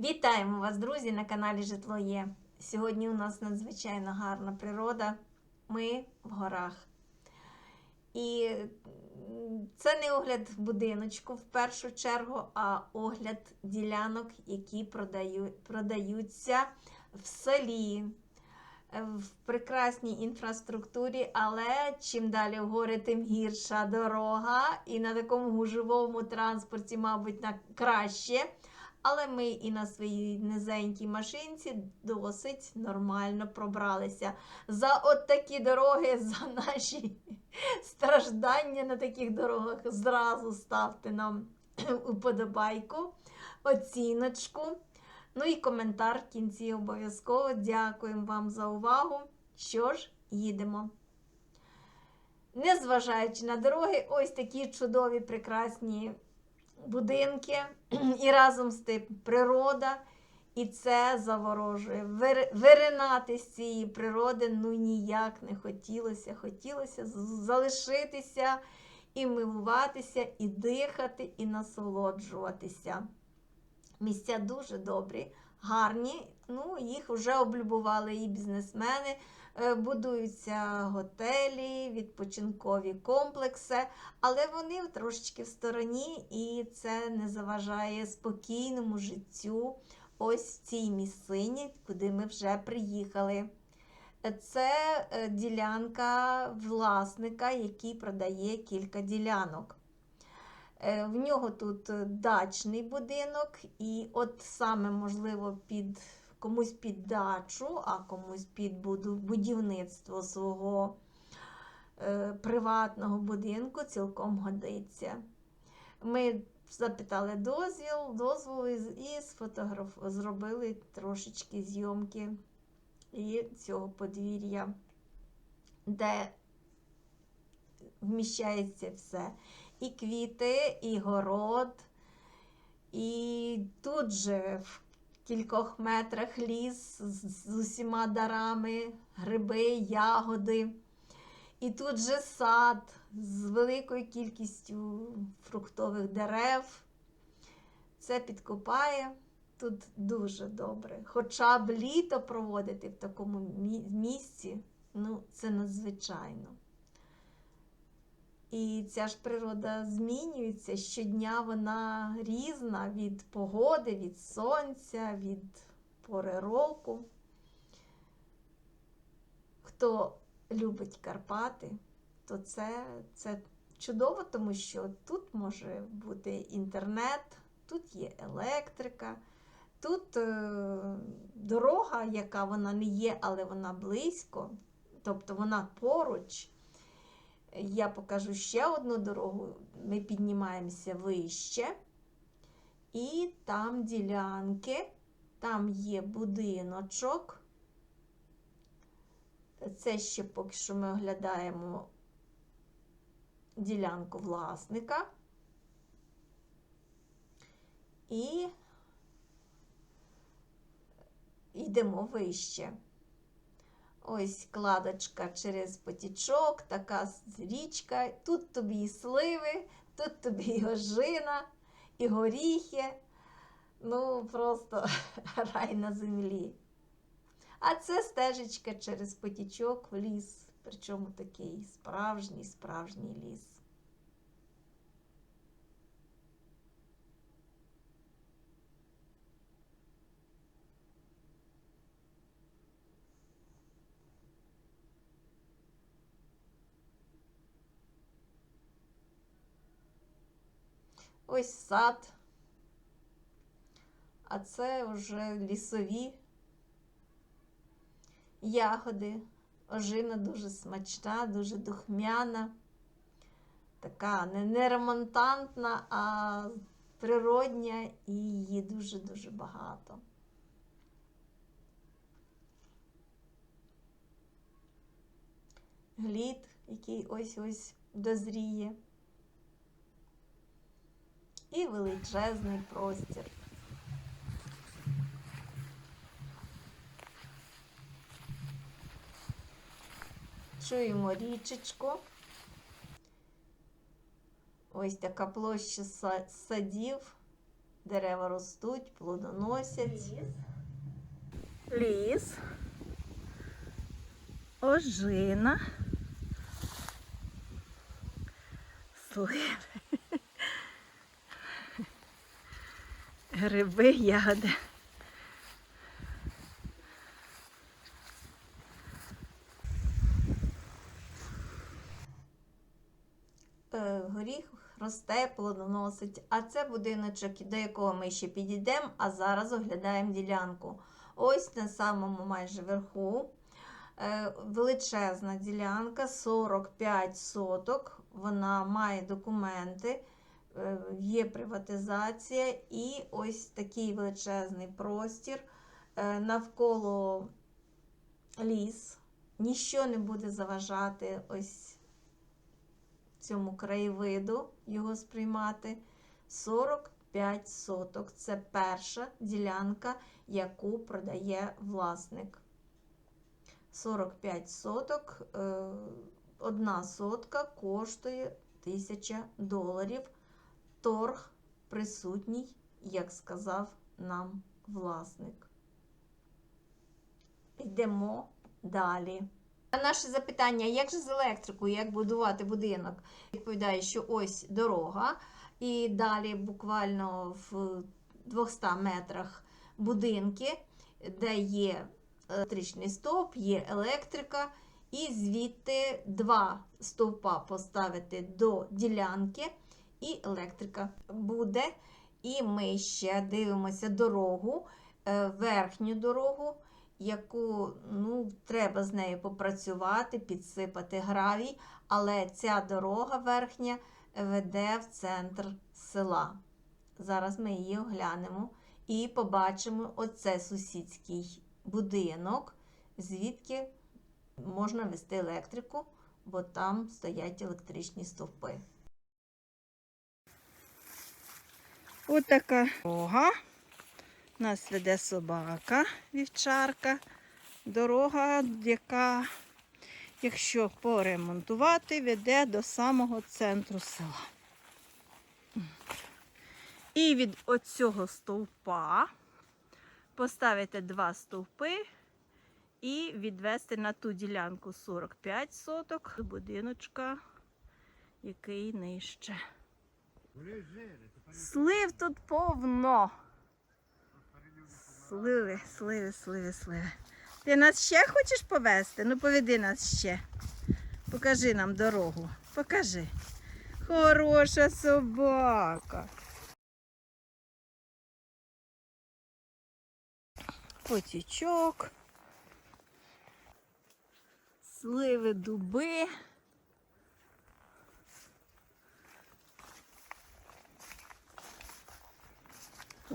Вітаємо вас, друзі, на каналі Житло Є. Сьогодні у нас надзвичайно гарна природа. Ми в горах. І це не огляд будиночку в першу чергу, а огляд ділянок, які продаю, продаються в селі, в прекрасній інфраструктурі, але чим далі в гори, тим гірша дорога. І на такому гужовому транспорті, мабуть, на краще. Але ми і на своїй низенькій машинці досить нормально пробралися. За от такі дороги, за наші страждання на таких дорогах, зразу ставте нам уподобайку, оціночку. Ну і коментар в кінці обов'язково. Дякуємо вам за увагу. Що ж, їдемо. Незважаючи на дороги, ось такі чудові, прекрасні будинки, і разом з тим природа. І це заворожує. Виринати з цієї природи ну ніяк не хотілося. Хотілося залишитися і милуватися, і дихати, і насолоджуватися. Місця дуже добрі, гарні. Ну, їх вже облюбували і бізнесмени. Е, Будуються готелі, відпочинкові комплекси, але вони трошечки в стороні, і це не заважає спокійному життю ось цій місцині, куди ми вже приїхали. Е, Це е, ділянка власника, який продає кілька ділянок. В нього тут дачний будинок, і от саме, можливо, під комусь під дачу, а комусь під будівництво свого е, приватного будинку цілком годиться. Ми запитали дозвіл, дозвол і, і сфотограф... зробили трошечки зйомки і цього подвір'я, де вміщається все. І квіти, і город, і тут же в кількох метрах ліс з, усіма дарами, гриби, ягоди. І тут же сад з великою кількістю фруктових дерев. Це підкопає тут дуже добре. Хоча б літо проводити в такому місці, ну, це надзвичайно. І ця ж природа змінюється. Щодня вона різна від погоди, від сонця, від пори року. Хто любить Карпати, то це, це чудово, тому що тут може бути інтернет, тут є електрика, тут е, дорога, яка вона не є, але вона близько, тобто вона поруч. Я покажу ще одну дорогу. Ми піднімаємося вище, і там ділянки, там є будиночок. Це ще поки що ми оглядаємо ділянку власника. І йдемо вище. Ось кладочка через потічок, така річка. Тут тобі і сливи, тут тобі і ожина, і горіхи. Ну, просто рай на землі. А це стежечка через потічок в ліс, причому такий справжній, справжній ліс. Ось сад. А це вже лісові ягоди. Ожина дуже смачна, дуже духмяна. Така не, ремонтантна, а природня і її дуже-дуже багато. Глід, який ось-ось дозріє. І величезний простір. Чуємо річечку. Ось така площа садів. дерева ростуть, плодоносять. Ліс. Ліс. Ожина. Сливи. Гриби, ягоди. Е, Горіх росте, плодоносить, а це будиночок, до якого ми ще підійдемо, а зараз оглядаємо ділянку. Ось на самому майже верху е, величезна ділянка, 45 соток. Вона має документи, є приватизація і ось такий величезний простір. Е, Навколо ліс. Ніщо не буде заважати ось цьому краєвиду його сприймати. 45 соток. Це перша ділянка, яку продає власник. 45 соток, е, одна сотка коштує 1000 доларів. Торг присутній, як сказав нам власник. Йдемо далі. На наше запитання, як же з електрикою, як будувати будинок, відповідає, що ось дорога, і далі буквально в 200 метрах будинки, де є електричний стовп, є електрика, і звідти два стовпа поставити до ділянки, і електрика буде. І ми ще дивимося дорогу, е, верхню дорогу яку ну, треба з нею попрацювати, підсипати гравій, але ця дорога верхня веде в центр села. Зараз ми її оглянемо і побачимо оце сусідський будинок, звідки можна вести електрику, бо там стоять електричні стовпи. Ось така дорога. Нас веде собака, вівчарка. Дорога, яка, якщо поремонтувати, веде до самого центру села. І від оцього стовпа поставити два стовпи і відвести на ту ділянку 45 соток будиночка, який нижче. Слив тут повно. Сливи, сливи, сливи, сливи. Ти нас ще хочеш повезти? Ну поведи нас ще. Покажи нам дорогу. Покажи. Хороша собака. Потічок. Сливи, дуби.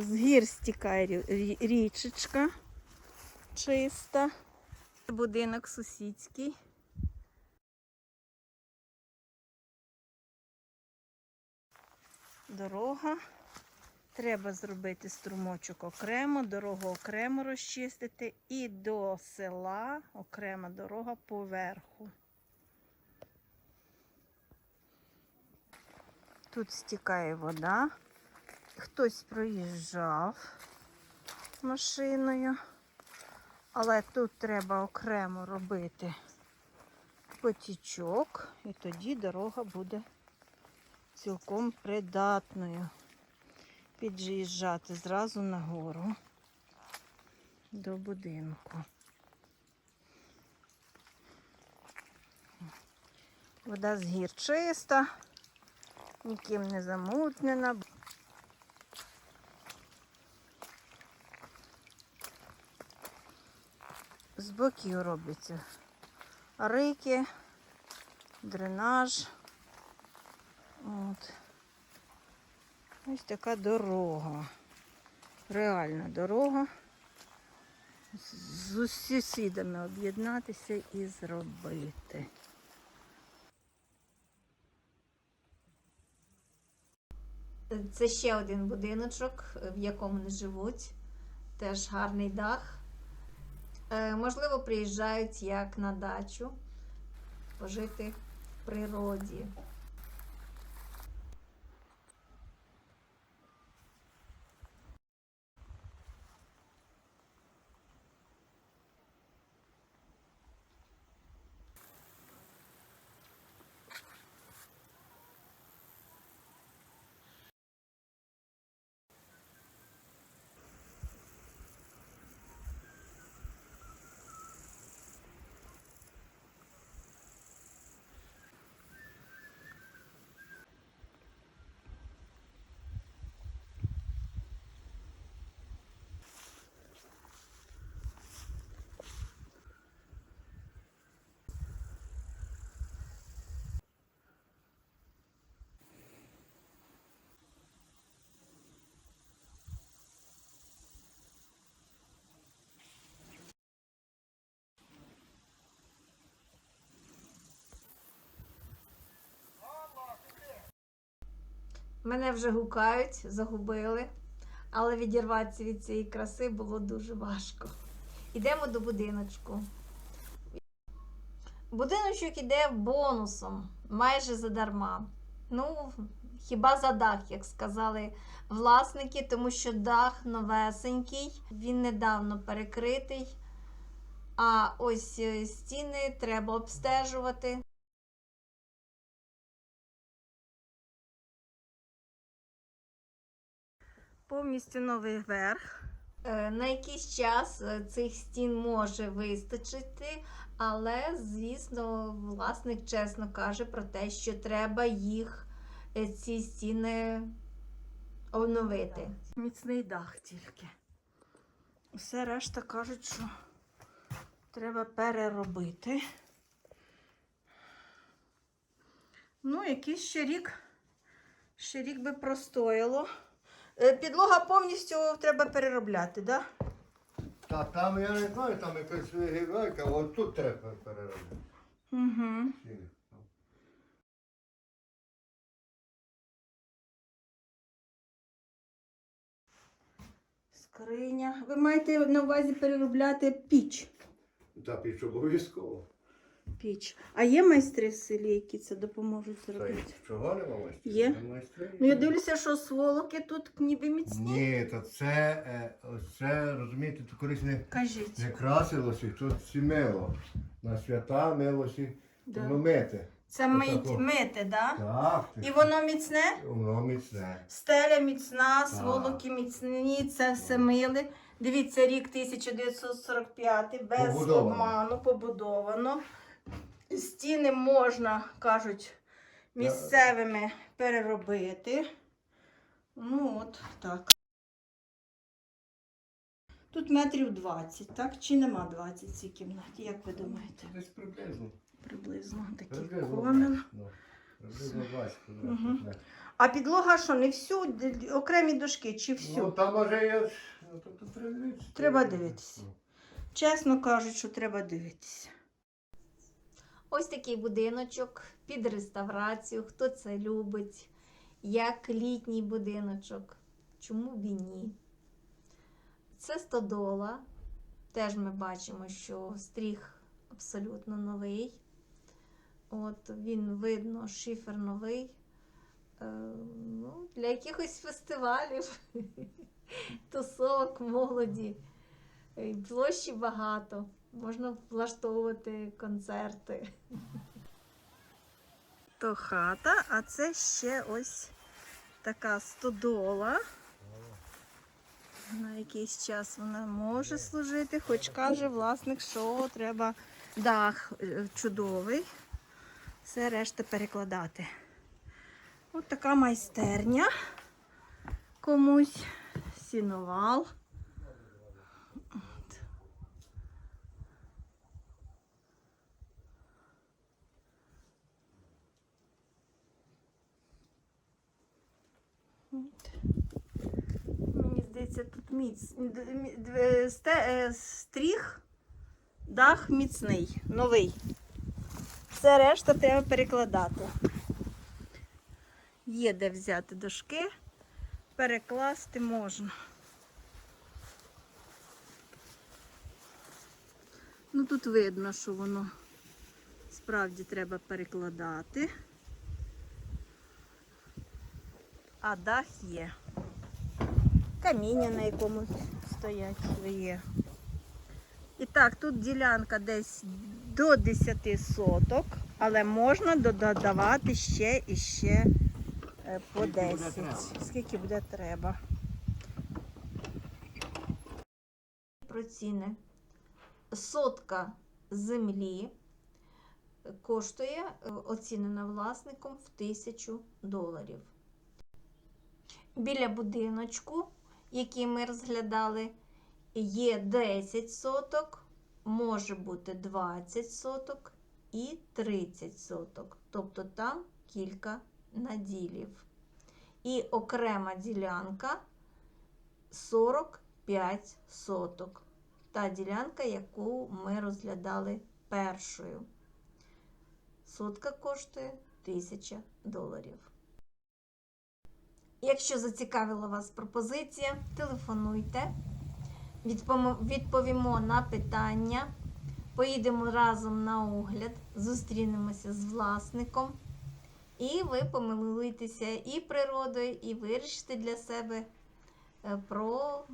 З гір стікає рі- рі- річечка чиста. Будинок сусідський. Дорога. Треба зробити струмочок окремо, дорогу окремо розчистити і до села окрема дорога поверху. Тут стікає вода. Хтось проїжджав машиною, але тут треба окремо робити потічок, і тоді дорога буде цілком придатною. Під'їжджати зразу нагору до будинку. Вода з гір чиста, ніким не замутнена. Боків робиться. Рики, дренаж. От. Ось така дорога. Реальна дорога. З сусідами об'єднатися і зробити. Це ще один будиночок, в якому не живуть. Теж гарний дах. Е, Можливо, приїжджають як на дачу пожити в природі. Мене вже гукають, загубили, але відірватися від цієї краси було дуже важко. Ідемо до будиночку. Будиночок іде бонусом, майже задарма. Ну, хіба за дах, як сказали власники, тому що дах новесенький, він недавно перекритий. А ось е, стіни треба обстежувати. Повністю новий верх. Е, На якийсь час е, цих стін може вистачити, але, звісно, власник чесно каже про те, що треба їх, е, ці стіни, оновити. Міцний дах тільки. Все решта кажуть, що треба переробити. Ну, якийсь ще рік, ще рік би простояло. Е, Підлога повністю треба переробляти, так? Да? Та там я не знаю, там якась гігайка, от тут треба переробити. Угу. Скриня. Ви маєте на увазі переробляти піч. Та піч обов'язково. Піч. А є майстри в селі, які це допоможуть Та зробити? чого нема майстрів? Є. Є майстри. Ну, я дивлюся, що сволоки тут ніби міцні. Ні, то це, е, це, розумієте, то колись не, Кажіть. не красилося, тут всі мило. На свята милося, Да. воно мити. Це мить, Отако. мити, да? Так, ти І воно міцне? воно міцне. Стеля міцна, сволоки міцні, це все мили. Дивіться, рік 1945, без Побудовано. обману, побудовано. Стіни можна, кажуть, місцевими переробити. Ну от так. Тут метрів 20, так? Чи нема 20 в цій кімнаті? Як ви думаєте? Десь приблизно. Приблизно такий. Ну, Приблизно 20 Мгм. квадратних метрів. А підлога що, не всю, окремі дошки чи всю? Ну, там може є, ну. Треба дивитися. Чесно кажуть, що треба дивитися. Ось такий будиночок під реставрацію. Хто це любить? Як літній будиночок. Чому б і ні? Це стодола. Теж ми бачимо, що стріх абсолютно новий. От він видно, шифер новий. Е, ну, для якихось фестивалів, тусовок молоді. Е, Площі багато. Можна влаштовувати концерти. То хата, а це ще ось така стодола. На якийсь час вона може служити, хоч каже власник, що треба дах е, чудовий. Все решта перекладати. От така майстерня. Комусь сіновал. От. От. Мені здається, тут міць. сте- е, Стріх, дах міцний, новий. Все решта треба перекладати. Є де взяти дошки, перекласти можна. Ну тут видно, що воно справді треба перекладати. А дах є. Каміння, на якому стоять є. І так, тут ділянка десь до 10 соток, але можна додавати ще і ще е, по 10. Скільки буде треба. Про ціни. Сотка землі коштує, е, оцінена власником в тисячу доларів. Біля будиночку, який ми розглядали, є 10 соток, може бути 20 соток і 30 соток. Тобто там кілька наділів. І окрема ділянка 45 соток. Та ділянка, яку ми розглядали першою. Сотка коштує 1000 доларів. Якщо зацікавила вас пропозиція, телефонуйте, відповімо на питання, поїдемо разом на огляд, зустрінемося з власником, і ви помилуєтеся і природою, і вирішите для себе е, про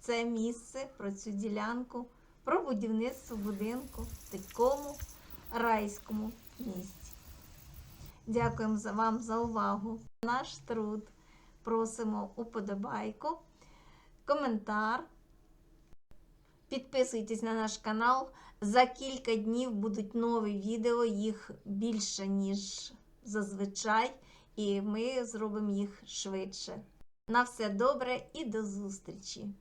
це місце, про цю ділянку, про будівництво будинку в такому райському місці. Дякуємо вам за увагу. Наш труд. Просимо уподобайку, коментар. Підписуйтесь на наш канал. За кілька днів будуть нові відео, їх більше, ніж зазвичай, і ми зробимо їх швидше. На все добре і до зустрічі!